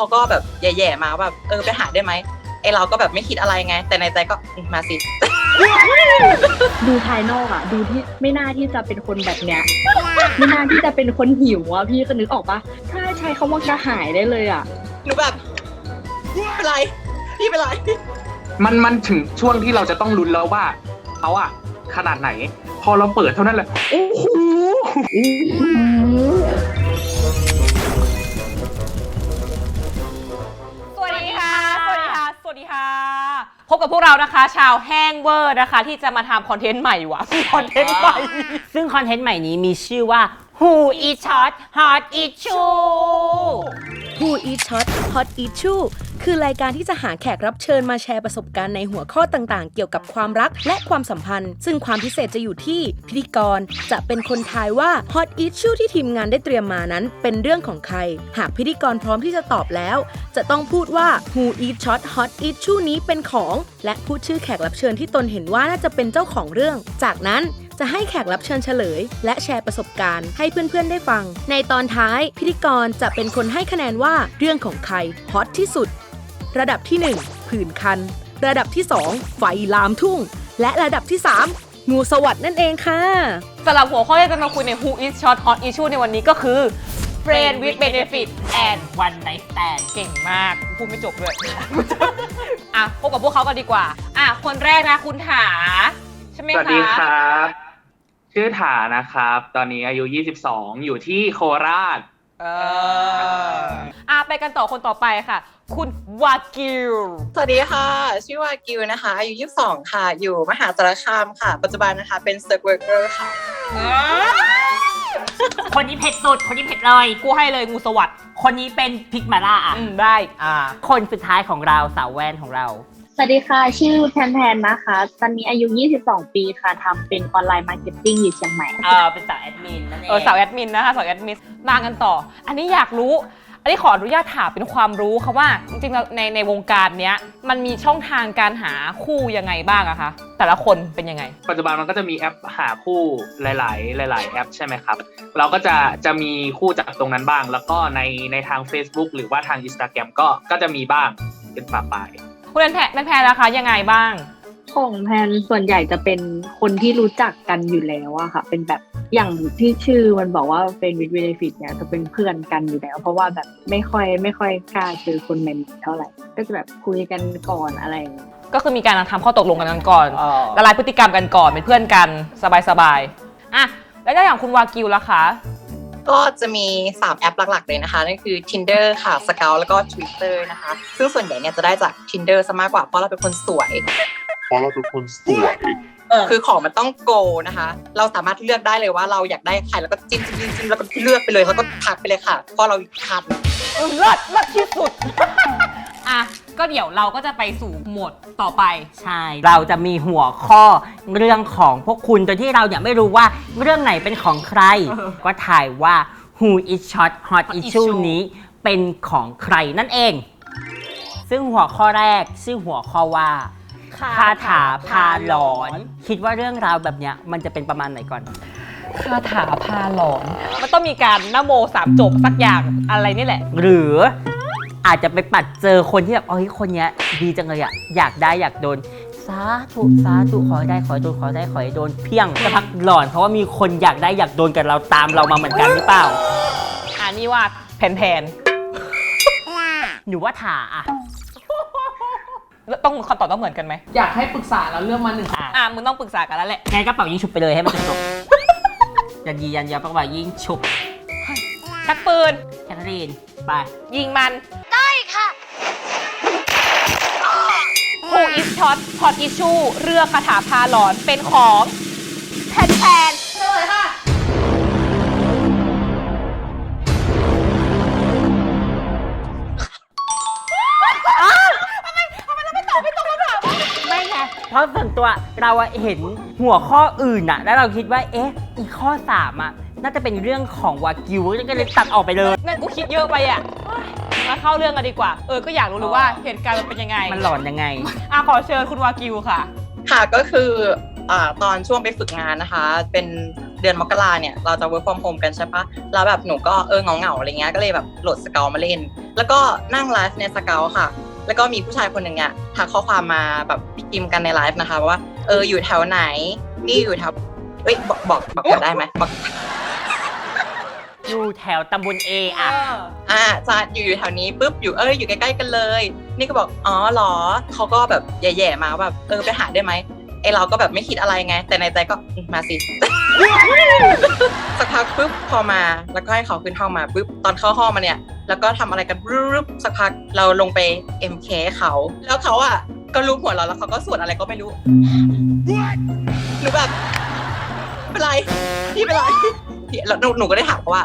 เขาก็แบบแย่ๆมาว่าแบบเออไปหาได้ไหมไอเราก็แบบไม่คิดอะไรไง แต่ในใจก็อืมมาสิ ดูภายนอกอะดูที่ไม่น่าที่จะเป็นคนแบบเนี้ยไม่น่าที่จะเป็นคนหิวอะพี่ก็นึกออกปะถ้าใช้คำว่ากระหายได้เลยอะหนูแบบเป็นไรพี่เป็นไร มันมันถึงช่วงที่เราจะต้องลุ้นแล้วว่าเขาอะขนาดไหน พอเราเปิดเท่านั้นแหละโอ้โห วัสดีค่ะสวัสดีค่ะ พบกับพวกเรานะคะ ชาวแห้งเวอร์นะคะ ที่จะมาทำคอนเทนต์ใหม่วะคอนเทนต์ใหม่ ซึ่งคอนเทนต์ใหม่นี้มีชื่อว่า Who Eat Shot Hot Eat Shoe Who Eat Shot Hot Eat Shoe คือรายการที่จะหาแขกรับเชิญมาแชร์ประสบการณ์ในหัวข้อต่างๆ เกี่ยวกับความรักและความสัมพันธ์ ซึ่งความพิเศษจะอยู่ที่พิธีกร จะเป็นคนทายว่า Hot Eat Shoe ที่ทีมงานได้เตรียมมานั้น เป็นเรื่องของใคร หากพิธีกรพร้อมที่จะตอบแล้ว จะต้องพูดว่า Who Eat Shot Hot Eat Shoe นี้เป็นของ และพูดชื่อแขกรับเชิญที่ตนเห็นว่าน่าจะเป็นเจ้าของเรื่อง จากนั้นจะให้แขกรับเชิญเฉลย และแชร์ประสบการณ์ให้เพื่อนๆได้ฟัง ในตอนท้ายพิธีกรจะเป็นคนให้คะแนนว่าเรื่องของใครฮอตที่สุด ระดับที่ 1 ผื่นคัน ระดับที่ 2 ไฟลามทุ่ง และระดับที่ 3 งูสวัสด์นั่นเองค่ะสำหรับหัวข้อที่จะมาคุยใน Who is Short Hot Issue ในวันนี้ก็คือ Friend with Benefit and One Night Stand เก่งมากพูดไม่จบเลยอะพบกับพวกเขากันดีกว่า อะ คนแรกนะคุณถาใช่ไหมสคะวัสดีครับ ชื่อถานะครับ ตอนนี้อายุ 22 อยู่ที่โคราช เอออะไปกันต่อคนต่อไปค่ะ คุณ วากิลสวัสดีค่ะ ชื่อว่ากิวนะคะ อายุ 22 ค่ะ อยู่มหาสารคามค่ะ ปัจจุบันนะคะเป็น Circ Worker ค่ะ คนนี้เผ็ดสุด คนนี้เผ็ดเลย กูให้เลยงูสวัสด์คนนี้เป็นพริกมาล่าอะ อืมได้ อ่า คนสุดท้ายของเราสาวแว่นของเรา สวัสดีค่ะ ชื่อแพนแพนนะคะ ตอนนี้อายุ 22 ปีค่ะทำเป็นออนไลน์มาร์เก็ตติ้งอยู่เชียงใหม่ เออเป็นสาวแอดมินนั่นเอง เออสาวแอดมินนะคะสาวแอดมินมากันต่อ อันนี้อยากรู้ อันนี้ขออนุญาตถามเป็นความรู้ค่ะว่า จริงๆแล้วในในวงการเนี้ยมันมีช่องทางการหาคู่ยังไงบ้างอะคะแต่ละคนเป็นยังไง ปัจจุบันมันก็จะมีแอปหาคู่หลาย ๆ หลาย ๆ แอปใช่ไหมครับ เราก็จะจะมีคู่จากตรงนั้นบ้าง แล้วก็ในในทาง Facebook หรือว่าทาง Instagram ก็ก็จะมีบ้างเป็นปะปายคุณแพนแพนแพนนะคะยังไงบ้างของแพนส่วนใหญ่จะเป็นคนที่รู้จักกันอยู่แล้วอะค่ะ เป็นแบบ อย่างที่ชื่อมันบอกว่าเป็นวิดเบนฟิตเนี่ยจะเป็นเพื่อนกันอยู่แล้ว เพราะว่าแบบไม่ค่อยไม่ค่อยกล้าเจอคนใหม่ๆเท่าไหร่ ก็จะแบบคุยกันก่อนอะไรอย่างเงี้ยก็คือมีการทำข้อตกลงกันก่อนละลายพฤติกรรมกันก่อนเป็นเพื่อนกันสบายๆอะแล้วอย่างคุณวากิวล่ะคะก็จะมี 3 แอปหลัก ๆ เลยนะคะนั่นคือ Tinder ค่ะ Scout แล้วก็ Twitter นะคะ ซึ่งส่วนใหญ่เนี่ยจะได้จาก Tinder ซะมากกว่าเพราะเราเป็นคนสวยเพราะเราเป็นคนสวย คือของมันต้องโกนะคะ เราสามารถเลือกได้เลยว่าเราอยากได้ใครแล้วก็จิ้มจิ้มจิ้มจิ้มแล้วก็เลือกไปเลยแล้วก็ทักไปเลยค่ะเพราะเราทักเออเลิศเลิศที่สุดอะก็เดี๋ยวเราก็จะไปสู่โหมดต่อไป ใช่ เราจะมีหัวข้อเรื่องของพวกคุณโดยที่เราเนี่ยไม่รู้ว่าเรื่องไหนเป็นของใครเออก็ถ่ายว่า Who is Shot Hot Hot Issue Issue นี้เป็นของใครนั่นเอง ซึ่งหัวข้อแรกชื่อหัวข้อว่า คาถาพาหลอน คิดว่าเรื่องราวแบบเนี้ยมันจะเป็นประมาณไหนก่อน คาถาพาหลอน มันต้องมีการนโมสามจบสักอย่างอะไรนี่แหละ หรืออาจจะไปปัดเจอคนที่แบบเอ้ยคนเนี้ย ดีจังเลยอะอยากได้อยากโดนสาธุสาธุขอให้ได้ขอให้โดนขอให้ได้ขอให้โดนเพียงจะพักหลอนเพราะว่ามีคนอยากได้อยากโดนกับเราตามเรามาเหมือนกันหรือเปล่าอันนี้ว่าแผนหนูว่าถาอะๆแล้ว ต้องคำตอบต้องเหมือนกันไหมอยากให้ปรึกษาแล้วเลือกมาหนึ่งอะอะมึงต้องปรึกษากันแล้วแหละงั้นก็เป่ายิงฉุบไปเลยให้มันจบยันยียันยาวปากบ่ายิงฉุบชักปืนแคทเธอรีนไปยิงมันได้ค่ะ Who is shot hot issue เรือคาถาพาหลอนเป็นของแผ่นแผ่น ราะส่วนตัวเราอะเห็นหัวข้ออื่นอะแล้วเราคิดว่าเอ๊ะอีกข้อสามอะน่าจะเป็นเรื่องของวากิวก็เลยตัดออกไปเลย นั่นกูคิดเยอะไปอะมาเข้าเรื่องกันดีกว่า เออ ก็อยากรู้เลยว่าเหตุการณ์มันเป็นยังไงมันหลอนยังไงอะขอเชิญคุณวากิวค่ะ ค่ะก็คืออ่าตอนช่วงไปฝึกงานนะคะ เป็นเดือนมกราเนี่ย เราจะ work from home กันใช่ปะแล้วแบบหนูก็เออเหงาๆอะไรเงี้ยก็เลยแบบโหลดสเกลมาเล่น แล้วก็นั่งไลฟ์ในสเกลค่ะ แล้วก็มีผู้ชายคนหนึ่งเนี่ยทักข้อความมาแบบพิมพ์กันในไลฟ์นะคะว่าเอออยู่แถวไหน นี่อยู่แถวเอ้ยบอกบอกบอกกันได้ไหมบอกอยู่แถวตำบลเออะ อ่าจะอยู่อยู่แถวนี้ปุ๊บอยู่เอ้ยอยู่ใกล้ๆกันเลย นี่ก็บอกอ๋อเหรอเขาก็แบบแย่ๆมาว่าแบบเออไปหาได้ไหมไอเราก็แบบไม่คิดอะไรไง แต่ในใจก็อืมมาสิ สักพักปุ๊บพอมา แล้วก็ให้เขาขึ้นห้องมาปุ๊บตอนเข้าห้องมาเนี่ย แล้วก็ทำอะไรกันรึบสักพักเราลงไป MK เขา แล้วเขาอะก็รู้หัวเราแล้วเขาก็สวดอะไรก็ไม่รู้หนูแบบเป็นไรพี่เป็นไรพี่แล้วหนูหนูก็ได้ถามเขาว่า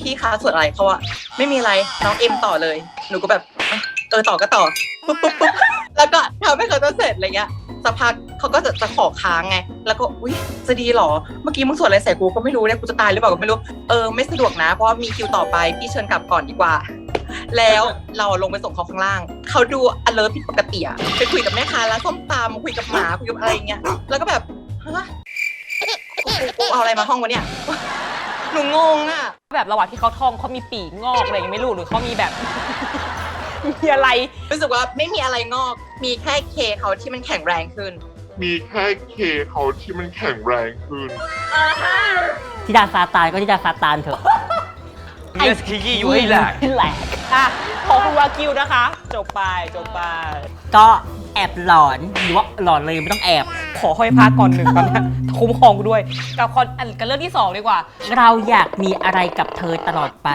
พี่คะสวดอะไรเขาว่าไม่มีอะไรน้องเอ็มต่อเลย หนูก็แบบอะเออต่อก็ต่อปุ๊บปุ๊บปุ๊บแล้วก็ทำให้เขาจะเสร็จอะไรเงี้ย สักพักเขาก็จะจะขอค้างไง แล้วก็อุ้ยจะดีหรอ เมื่อกี้มึงสวดอะไรใส่กูก็ไม่รู้เนี่ยกูจะตายหรือเปล่าก็ไม่รู้ เออไม่สะดวกนะ เพราะมีคิวต่อไปพี่เชิญกลับก่อนดีกว่า แล้วเราลงไปส่งเขาข้างล่าง เขาดู alert ผิดปกติอะไปคุยกับแม่ค้าร้านส้มตำคุยกับหมาคุยกับอะไรเงี้ย แล้วก็แบบฮะกูเอาอะไรมาห้องวะเนี่ยหนูงงอะแบบระหว่างที่เขาท่องเขามีปีกงอกอะไรยังไม่รู้หรือเขามีแบบ มีอะไร รู้สึกว่าไม่มีอะไรงอก มีแค่เคเขาที่มันแข็งแรงขึ้น มีแค่เคเขาที่มันแข็งแรงขึ้นทิดาซาตานก็ทิดาซาตานเถอะเอสคิยี่อยู่ให้แหลก แหลกอะของคุณวากิวนะคะ จบไปจบไป ก็แอบหลอนหรือว่าหลอนเลยไม่ต้องแอบ ขอห้อยพระก่อนหนึ่งก่อนนะคุ้มครองกูด้วย กับคอนอันกับเรื่องที่สองดีกว่า เราอยากมีอะไรกับเธอตลอดไป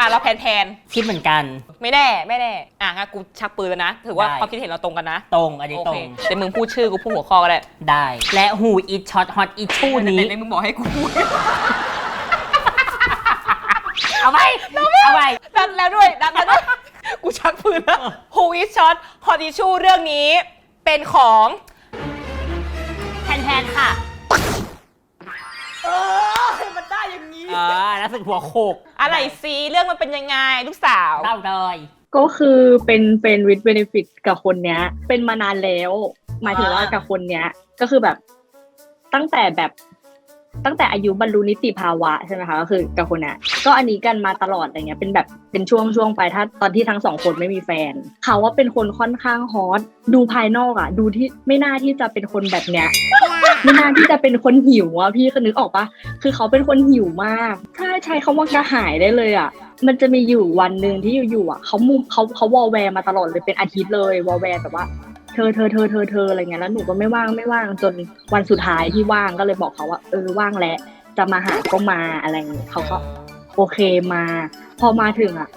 อะเราแพนแพนคิดเหมือนกันๆไม่แน่ไม่แน่อะงั้นกูชักปืนแล้วนะถือว่าได้ ความคิดเห็นเราตรงกันนะตรงอันนี้โอตรเคงแต่มึงพูดชื่อกูพูดหัวข้อก็ได้ได้ และหูอีช็อตฮอตอีชูนี้ไหๆมึงบอกให้กูพูดเอาไปเอาไปดันแล้วด้วยดันแล้วด้วยกูชักปืนแล้ว Who is shot hot issue เรื่องนี้เป็นของแทนแทนค่ะ เออ มันได้ อย่างนี้เออแล้วสึกหัวโขกอะไรซีเรื่องมันเป็นยังไงลูกสาว เล่าเลยก็คือเป็นเป็นวิดเบนฟิตกับคนเนี้ย เป็นมานานแล้ว หมายถึงว่ากับคนเนี้ย ก็คือแบบตั้งแต่แบบตั้งแต่อายุบรรลุนิติภาวะใช่ไหมคะก็คือกับคนเนี้ยก็อันนี้กันมาตลอดอะไรเงี้ย เป็นแบบเป็นช่วงช่วงไปถ้าตอนที่ทั้งสองคนไม่มีแฟน เขาว่าเป็นคนค่อนข้างฮอตดูภายนอกอะ ดูที่ไม่น่าที่จะเป็นคนแบบเนี้ย ไม่น่าที่จะเป็นคนหิวอะพี่คือนึกออกปะคือเขาเป็นคนหิวมากถ้าใช้คาว่ากระหายได้เลยอะมันจะมีอยู่วันหนึ่งที่อยู่ๆอะเขามุมเขาเขาวอลแวร์มาตลอดเลยเป็นอาทิตย์เลยวอลแวร์แบบว่าเธอเธอเธอเธอเธออะไรเงี้ยแล้วหนูก็ไม่ว่างไม่ว่างจนวันสุดท้ายที่ว่างก็เลยบอกเขาว่า เออว่างแล้วจะมาหาก็มาอะไรเงี้ยเขาก็โอเคมา พอมาถึงอะ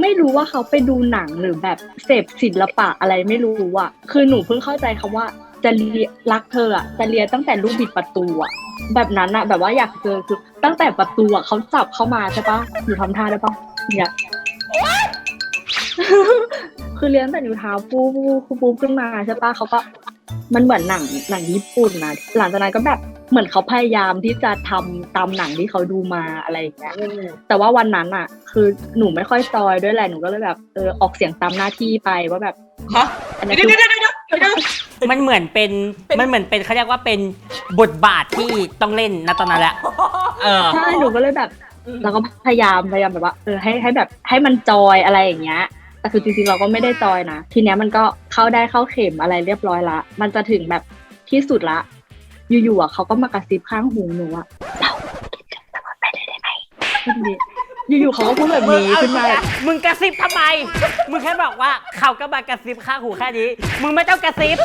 ไม่รู้ว่าเขาไปดูหนังหรือแบบเสพศิลปะอะไรไม่รู้อะ คือหนูเพิ่งเข้าใจคำว่า จะเรียรักเธออะจะเรียนตั้งแต่ลูกบิดประตูอะแบบนั้นอะแบบว่าอยากเจอคือตั้งแต่ประตูอะเขาจับเข้ามาใช่ปะหนูทำท่าได้ปะเนี่ยคือเลี้ยงแต่นิ้วเท้าปูปูปูปูขึ้นมาใช่ปะเขาก็มันเหมือนหนังหนังญี่ปุ่นนะหลังจากนั้นก็แบบเหมือนเขาพยายามที่จะทำตามหนังที่เขาดูมาอะไรอย่างเงี้ยแต่ว่าวันนั้นอะ คือหนูไม่ค่อยจอยด้วยแหละหนูก็เลยแบบเออออกเสียงตามหน้าที่ไปว่าแบบฮะอันนี้เดี๋ยวคือเดี๋ยวเดี๋ยวเดี๋ยวเดี๋ยว มันเหมือนเป็นเป็นมันเหมือนเป็นเขาเรียกว่าเป็นบทบาทที่ต้องเล่นณตอนนั้นแหละเออ ใช่หนูก็เลยแบบ เราก็พยายามพยายามแบบว่าเออให้ให้แบบให้มันจอยอะไรอย่างเงี้ยแต่คือจริงๆเราก็ไม่ได้จอยนะ ทีเนี้ยมันก็เข้าได้เข้าเข็มอะไรเรียบร้อยละ มันจะถึงแบบที่สุดละ อยู่ๆอะเขาก็มากระซิบข้างหูหนูอะเรากินกันตลอดไปเลยได้ไหม อยู่ๆเขาก็พูดแบบมึงนี้เอาขึ้นมาละมึงกระซิบทำไม มึงแค่บอกว่าเขาก็มากระซิบข้างหูแค่นี้ มึงไม่ต้องกระซิบ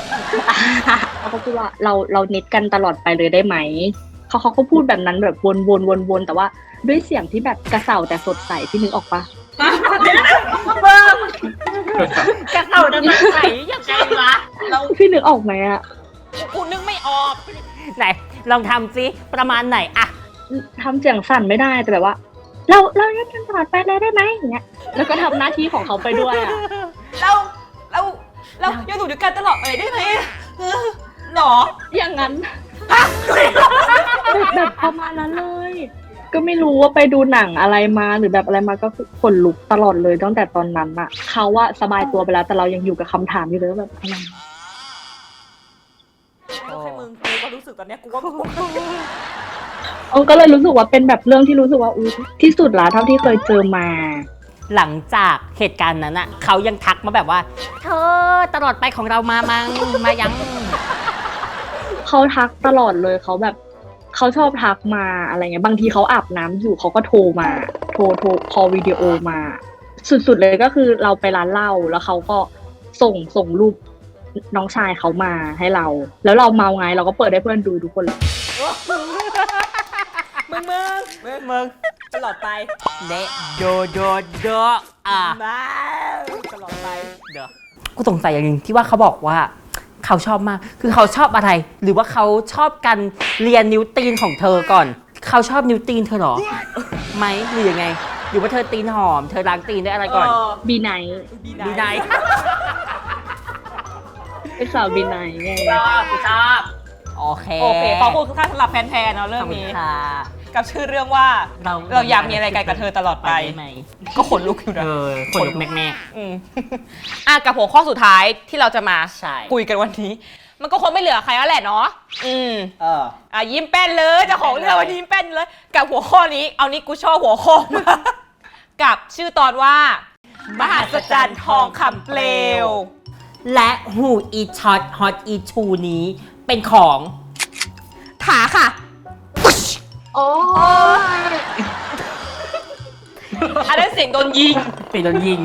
เขาก็พูดว่าเราเราเน็ตกันตลอดไปเลยได้ไหม เขาเขาก็พูดแบบนั้นแบบวนวนวนวนแต่ว่าด้วยเสียงที่แบบกระเสาแต่สดใสพี่นึกออกปะกระเต่าจะมาใส่ยังไงวะเราพี่นึกออกไหมอะกูนึกไม่ออก ไหน ลองทำซิประมาณไหนอะทำเสียงสั่นไม่ได้แต่แบบว่า เราเราเล่นกันตลอดไปเลยได้ไหมอย่างเงี้ยแล้วก็ทำหน้าที่ของเขาไปด้วยอะ เราเราเรายังอยู่ด้วยกันตลอดเลยได้ไหมเออหรอ อย่างนั้นแบบประมาณนั้นเลย ก็ไม่รู้ว่าไปดูหนังอะไรมาหรือแบบอะไรมาก็คือขนลุกตลอดเลยตั้งแต่ตอนนั้นอะเขาว่าสบายตัวไปแล้วแต่เรายังอยู่กับคำถามอยู่เลยว่าแบบอะไรไม่ใช่มึงกูก็รู้สึกตอนเนี้ยกูว่ากูเออก็เลยรู้สึกว่าเป็นแบบเรื่องที่รู้สึกว่าอู้ที่สุดละเท่าที่เคยเจอมา หลังจากเหตุการณ์นั้นอะเขายังทักมาแบบว่า เธอตลอดไปของเรามามังมายัง เขาทักตลอดเลยเขาแบบเขาชอบทักมาอะไรเงี้ยบางทีเขาอาบน้ำอยู่เขาก็โทรมา โทรโทรคอลวิดีโอมา สุดๆเลยก็คือเราไปร้านเหล้าแล้วเขาก็ส่งส่งรูปน้องชายเขามาให้เรา แล้วเราเมาไงเราก็เปิดให้เพื่อนดูทุกคนเลย มึงมึงมึงมึงตลอดไปเดะโดโดโดอะตลอดไปเด้อกูสงสัยอย่างหนึ่งที่ว่าเขาบอกว่า เขาชอบมาก คือเขาชอบอะไร หรือว่าเขาชอบการเรียนนิ้วตีนของเธอก่อน เขาชอบนิ้วตีนเธอเหรอไหมหรือยังไง หรือว่าเธอตีนหอม เธอล้างตีนได้วยอะไรก่อน บีไนดีไนเป็นสาวบีไนไงชอบชอบโอเค โอเค ขอบคุณทุกท่านสำหรับแฟนๆเนาะเรื่ขออบงคุณนี้ค่ะ กับชื่อเรื่องว่าเราเราอยากมีอะไรกันกับเธอตลอดไปไปได้ไหมก็ขนลุกอยู่นะ เออขนลุกแม่แม่อืม อะกับหัวข้อสุดท้ายที่เราจะมาใช่คุยกันวันนี้ มันก็คงไม่เหลือใครแล้วแหละเนาะอืมเออ อะยิ้มแป้นเลยเจ้าของเรื่องวันนี้ยิ้มแป้นเลย กับหัวข้อนี้ เอานี้กูชอบหัวข้อมากกับชื่อตอนว่ามหัศจรรย์ทองคำเปลว และหูอีช็อตฮอตอีชูนี้เป็นของ ถาค่ะ โอ้ยอันนั้นเสียงโดนยิง เป็นโดนยิง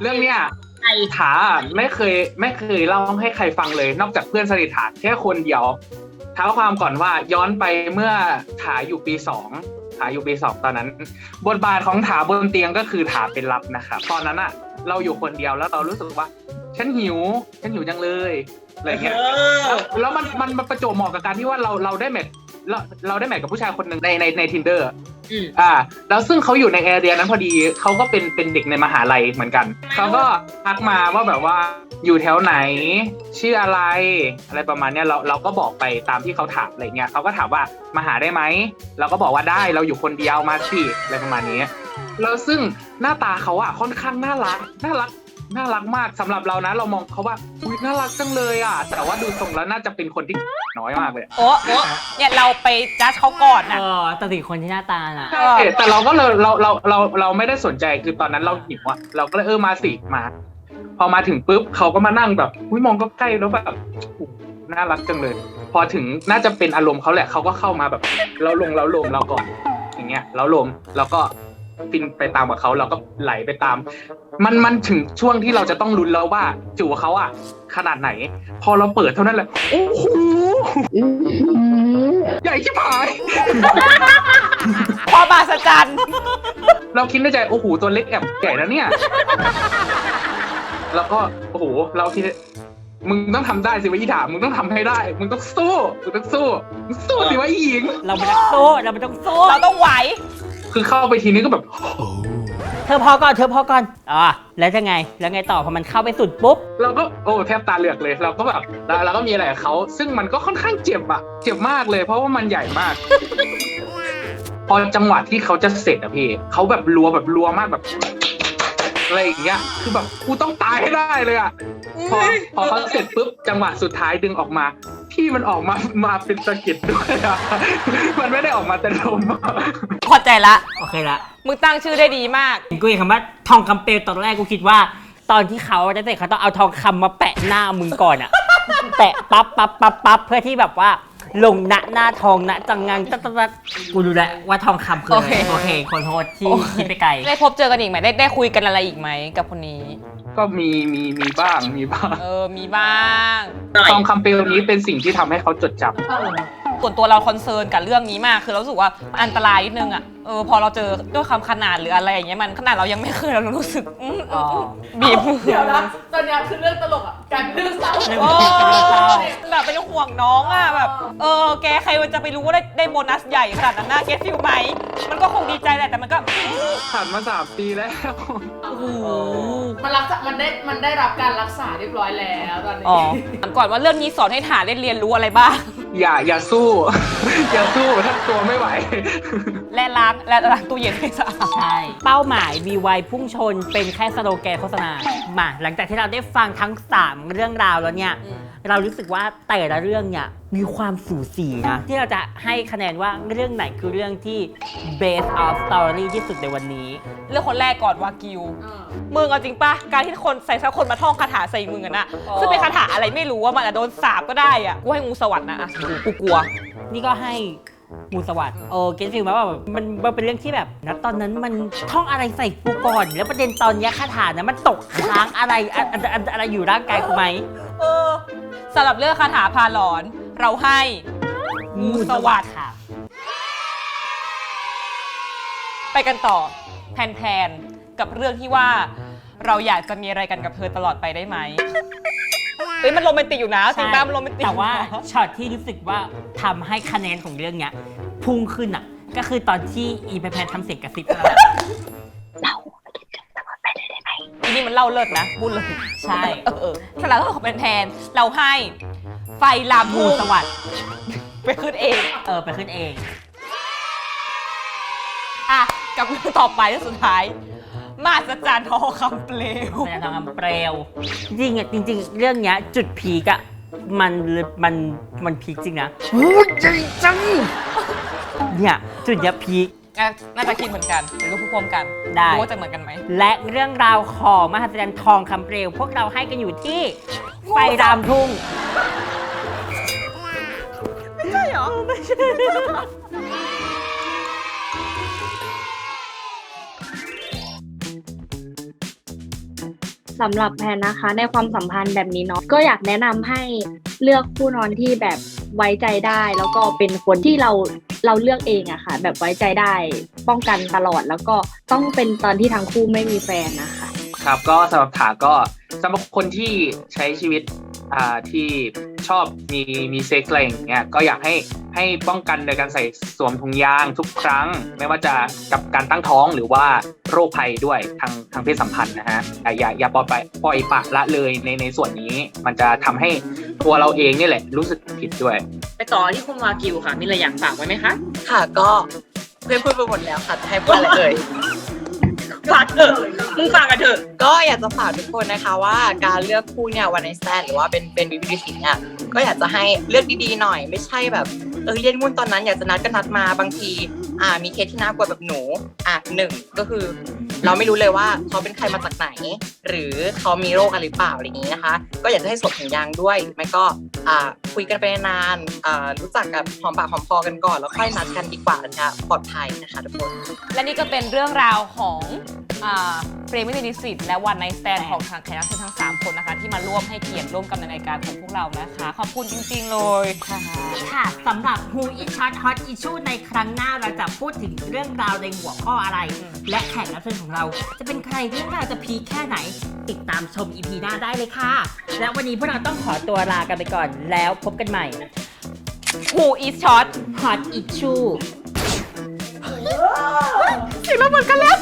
เรื่องเนี้ยถาไม่เคยไม่เคยเล่าให้ใครฟังเลย นอกจากเพื่อนสนิทถาแค่คนเดียวเท้าความก่อนว่าย้อนไปเมื่อถาอยู่ปีสองถาอยู่ปีสองตอนนั้น บทบาทของถาบนเตียงก็คือถาเป็นลับนะครับตอนนั้นอะเราอยู่คนเดียวแล้วเรารู้สึกว่า ฉันหิว ฉันหิวจังเลย อะไรเงี้ยแล้วแล้วมันมันมันประจวบเหมาะกับการที่ว่าเราเราได้แมทเราเราได้แมทกับผู้ชายคนหนึ่งในในในทินเดอร์อืมอ่า แล้วซึ่งเขาอยู่ในแอเรียนั้นพอดีเขาก็เป็นเป็นเด็กในมหาลัยเหมือนกันเขาก็ทักมาว่าแบบว่าอยู่แถวไหน ชื่ออะไร อะไรประมาณเนี้ยเราเราก็บอกไปตามที่เขาถามอะไรเงี้ยเขาก็ถามว่ามาหาได้ไหมเราก็บอกว่าได้เราอยู่คนเดียวมาสิอะไรประมาณนี้แล้วซึ่งหน้าตาเขาอะค่อนข้างน่ารักน่ารัก น่ารักมากสำหรับเรานะ เรามองเขาว่าอุ้ยน่ารักจังเลยอะ แต่ว่าดูทรงแล้วน่าจะเป็นคนที่น้อยมากเลยอะโอ้โอ้เนี่ยเราไปจัดเขาก่อนนะเออตัดสินคนที่หน้าตาน่ะใช่แต่เราก็เลยเราเราเราเราไม่ได้สนใจคือตอนนั้นเราหิวอะเราก็เลยเออมาสิมา พอมาถึงปุ๊บเขาก็มานั่งแบบอุ้ยมองก็ใกล้แล้วแบบโอ้โหน่ารักจังเลย พอถึงน่าจะเป็นอารมณ์เขาแหละเขาก็เข้ามาแบบ เราลงเราลมเราก่อน อย่างเงี้ยเราลมแล้วก็ ฟินไปตามกับเขาเราก็ไหลไปตาม มันมันถึงช่วงที่เราจะต้องลุ้นแล้วว่าจู่เขาอะขนาดไหน พอเราเปิดเท่านั้นแหละโอ้โหใหญ่ชิบหายความมหัศจรรย์เราคิดในใจโอ้โหตัวเล็กแอบใหญ่แล้วเนี่ย แล้วก็โอ้โหเราคิดมึงต้องทำได้สิวะอีถามมึงต้องทำให้ได้ มึงต้องสู้ มึงต้องสู้มึงสู้สิวะอีหญิง เราไม่ต้องสู้ เราไม่ต้องสู้ เราต้องไหว คือเข้าไปทีนี้ก็แบบ เธอพอก่อนเธอพอก่อนอ่าแล้วจะไงแล้วไงต่อพอมันเข้าไปสุดปุ๊บ เราก็โอ้แทบตาเหลือกเลย เราก็แบบเราเราก็มีอะไรกับเขา ซึ่งมันก็ค่อนข้างเจ็บอะเจ็บมากเลย เพราะว่ามันใหญ่มาก พอจังหวะที่เขาจะเสร็จอะพี่เขาแบบรัวแบบรัวมากแบบอะไรอย่างเงี้ย คือแบบกูต้องตายให้ได้เลยอะพอพอเขาเสร็จปุ๊บจังหวะสุดท้ายดึงออกมา พี่มันออกมามาเป็นสะเก็ดด้วยอะมันไม่ได้ออกมาแต่ลมอะพอใจละโอเคละมึงตั้งชื่อได้ดีมาก กูเห็นคำว่าทองคำเปลวตอนแรกกูคิดว่า ตอนที่เขาจะเสร็จเขาต้องเอาทองคำมาแปะหน้ามึงก่อนอะ แปะปั๊บปั๊บปั๊บปั๊บเพื่อที่แบบว่า ลงณหน้าทองณจังงังตัดตัดตัดกูรู้แล้วว่าทองคำคืออะไรโอเค โอเคขอโทษที่โอเคคิดไปไกล ได้พบเจอกันอีกไหมได้ได้คุยกันอะไรอีกไหมกับคนนี้ ก็มีมีมีบ้างมีบ้างเออมีบ้างทองคำเปลวนี้เป็นสิ่งที่ทำให้เขาจดจำ ส่วนตัวเราคอนเซิร์นกับเรื่องนี้มากคือเรารู้สึกว่ามันอันตรายนิดนึงอะเออพอเราเจอด้วยคำขนาดหรืออะไรอย่างเงี้ยมันขนาดเรายังไม่เคยเรารู้สึกอืมอืมอืมบีบเดี๋ยวนะตอนเนี้ยคือเรื่องตลกอะกลายเป็นเรื่องเศร้าเรื่องโอ้เป็นเรื่องเศร้าแบบเป็นห่วงน้องอะแบบเออแกใครมันจะไปรู้ว่าได้ได้โบนัสใหญ่ขนาดนั้นนะเก็ตฟิลไหม มันก็คงดีใจแหละแต่มันก็ ผ่านมาสามปีแล้ว โอ้โห มันรักษามันได้ มันได้รับการรักษาเรียบร้อยแล้วตอนนี้อ๋อถามก่อนว่าเรื่องนี้สอนให้ฐานได้เรียนรู้อะไรบ้าง อย่าอย่าสู้ อย่าสู้ถ้าตัวไม่ไหว และล้างและล้างตู้เย็นให้สะอาด ใช่ เป้าหมายมีไวพุ่งชนเป็นแค่สโลแกนโฆษณามาหลังจากที่เราได้ฟังทั้ง 3 เรื่องราวแล้วเนี่ย อืม เรารู้สึกว่าแต่ละเรื่องเนี่ยมีความสูสีนะที่เราจะให้คะแนนว่าเรื่องไหนคือเรื่องที่ base of story ที่สุดในวันนี้ เรื่องคนแรกก่อนวากิว มึงเอาจริงปะการที่คนใส่สักคนมาท่องคาถาใส่มึงอะนะอ๋อ ซึ่งเป็นคาถาอะไรไม่รู้ว่ามันอาจจะโดนสาบก็ได้อะกูให้งูสวรรค์นะอะกูกลัว นี่ก็ให้ มูสวัสด์เออเกนฟิลมาว่าแบบมันมันเป็นเรื่องที่แบบนะตอนนั้นมันท่องอะไรใส่กูก่อน แล้วประเด็นตอนเนี้ยคาถานะมันตกค้างอะไรอะอะอะอะไรอยู่ร่างกายกูไหมเออสำหรับเรื่องคาถาพาหลอน เราให้งูสวัสดิ์ค่ะ ไปกันต่อแพนๆกับเรื่องที่ว่า เราอยากจะมีอะไรกันกับเธอตลอดไปได้ไหมเฮ้ยมันโรแมนติกอยู่นะจริงป้ามันโรแมนติกแต่ว่าอยู่นะช็อตที่รู้สึกว่าทำให้คะแนนของเรื่องเนี้ยพุ่งขึ้นอะ ก็คือตอนที่อีแพนแพนทำเสียงกระซิบเราอันนี้มันเล่าเลิศนะพูดเลยใช่เออเออสำหรับเรื่องของแพนๆเราให้ไฟลามมูมูสวัสด์ไปขึ้นเอง เออไปขึ้นเอง อะ กับเรื่องต่อไปเรื่องสุดท้าย มาสจารย์ทองคำเปลว แสดงทางคำเปลวจริงๆอะจริง ๆ เรื่องเนี้ยจุดพีกอะมันมันมันพีคจริงนะโอ้ยจริงจังเนี่ยจุดเนี้ยพีค อะน่าจะคิดเหมือนกันหรือรู้พร้อมๆกันได้ รู้ว่าจะเหมือนกันไหม และเรื่องราวของมหัศจรรย์ทองคำเปลวพวกเราให้กันอยู่ที่ไฟรามทุ่งใช่เหรอ สำหรับแพนนะคะ ในความสัมพันธ์แบบนี้เนาะก็อยากแนะนำให้เลือกคู่นอนที่แบบไว้ใจได้ แล้วก็เป็นคนที่เราเราเลือกเองอะค่ะ แบบไว้ใจได้ป้องกันตลอด แล้วก็ต้องเป็นตอนที่ทั้งคู่ไม่มีแฟนนะคะ ครับก็สำหรับถาก็สำหรับคนที่ใช้ชีวิต ที่ชอบมีมีเซ็กซ์อะไรอย่างเงี้ยก็อยากให้ให้ป้องกันโดยการใส่สวมถุงยางทุกครั้ง ไม่ว่าจะกับการตั้งท้องหรือว่าโรคภัยด้วยทางทางเพศสัมพันธ์นะฮะอย่าอย่าอย่าปล่อยไปปล่อยปละละเลยในในส่วนนี้ มันจะทำให้ตัวเราเองนี่แหละรู้สึกผิดด้วย ไปต่อที่คุณวากิวค่ะมีอะไรอยากฝากไว้ไหมคะค่ะก็เพื่อนพูดไปหมดแล้วค่ะจะให้พูดอะไรเอ่ย ฝากเถอะมึงฝากกันเถอะ ก็อยากจะฝากทุกคนนะคะว่าการเลือกคู่เนี่ยวันในแซนหรือว่าเป็นเป็นวิวิธีเนี่ยก็อยากจะให้เลือกดีๆหน่อย ไม่ใช่แบบเออเรียนมุ่นตอนนั้นอยากจะนัดก็นัดมาบางที อ่ามีเคสที่น่ากลัวแบบหนูอะหนึ่งก็คือ เราไม่รู้เลยว่าเขาเป็นใครมาจากไหน หรือเขามีโรคอะไรหรือเปล่าอะไรอย่างนี้นะคะ ก็อยากจะให้สวมถุงยางด้วยไม่ก็อ่าคุยกันไปนานอ่ารู้จักกับหอมปากหอมคอกันก่อนแล้วค่อยนัดกันดีกว่านะคะปลอดภัยนะคะทุกคน และนี่ก็เป็นเรื่องราวของอาเฟรมวินิสิตและวันในสแตนของทางแขกรับเชิญทั้ง 3 คนนะคะ ที่มาร่วมให้เกียรติร่วมกันในรายการของพวกเรานะคะ ขอบคุณจริงๆเลยค่ะค่ะสำหรับ Who is Hot Hot Issue ในครั้งหน้าเราจะพูดถึงเรื่องราวในหัวข้ออะไรอืมและแขกรับเชิญของเรา จะเป็นใครเรื่องราวจะพีคแค่ไหน ติดตามชม EP หน้าได้เลยค่ะ และวันนี้พวกเราต้องขอตัวลากันไปก่อน แล้วพบกันใหม่ Who is short Hot Issue เสียงเราเหมือนกันแล้ว